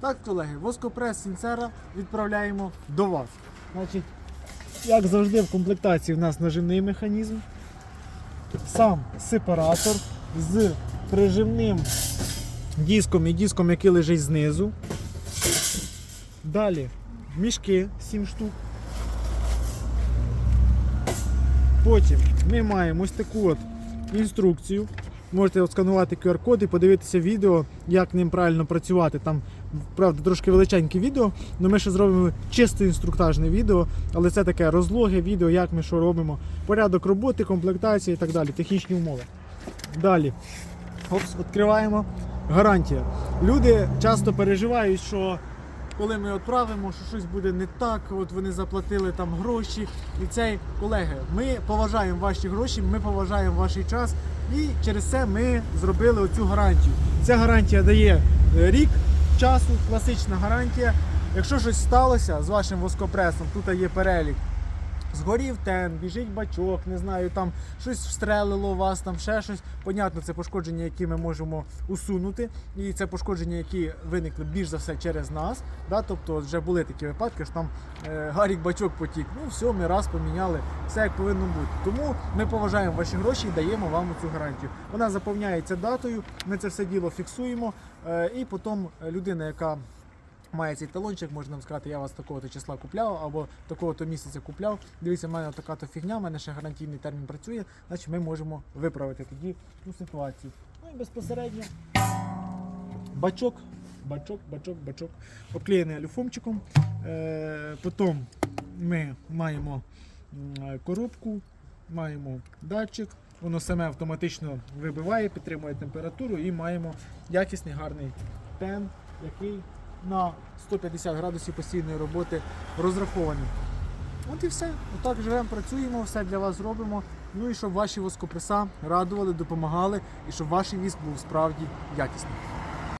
Так, колеги, воскопрес Сінцера відправляємо до вас. Значить, як завжди, в комплектації в нас нажимний механізм, сам сепаратор з прижимним диском і диском, який лежить знизу. Далі мішки 7 штук. Потім ми маємо ось таку от інструкцію. Можете от сканувати QR-код і подивитися відео, як ним правильно працювати. Там, правда, трошки величеньке відео, але ми ще зробимо чисто інструктажне відео, але це таке розлоге відео, як ми що робимо, порядок роботи, комплектації і так далі, технічні умови. Далі. Опс, відкриваємо. Гарантія. Люди часто переживають, що коли ми відправимо, що щось буде не так, от вони заплатили там гроші. І цей колеги, ми поважаємо ваші гроші, ми поважаємо ваш час, і через це ми зробили оцю гарантію. Ця гарантія дає е, рік часу, класична гарантія. Якщо щось сталося з вашим воскопресом, тут є перелік. Згорів тен, біжить бачок, не знаю, там щось встрелило вас, там ще щось. Понятно, це пошкодження, які ми можемо усунути. І це пошкодження, які виникли більш за все через нас. Да? Тобто вже були такі випадки, що там е, гарік бачок потік. Ну все, ми раз поміняли, все як повинно бути. Тому ми поважаємо ваші гроші і даємо вам цю гарантію. Вона заповняється датою, ми це все діло фіксуємо. Е, і потім людина, яка має цей талончик, може нам сказати, я вас такого-то числа купляв або такого-то місяця купляв. Дивіться, в мене така-то фігня, в мене ще гарантійний термін працює, значить ми можемо виправити тоді цю ситуацію. Ну і безпосередньо бачок, бачок, бачок, бачок, обклеєний алюфомчиком. Е, потім ми маємо коробку, маємо датчик. Воно саме автоматично вибиває, підтримує температуру і маємо якісний гарний пен, який на 150 градусів постійної роботи розраховані. От і все. Отак живемо, працюємо, все для вас зробимо. Ну і щоб ваші воскопреса радували, допомагали, і щоб ваш віск був справді якісним.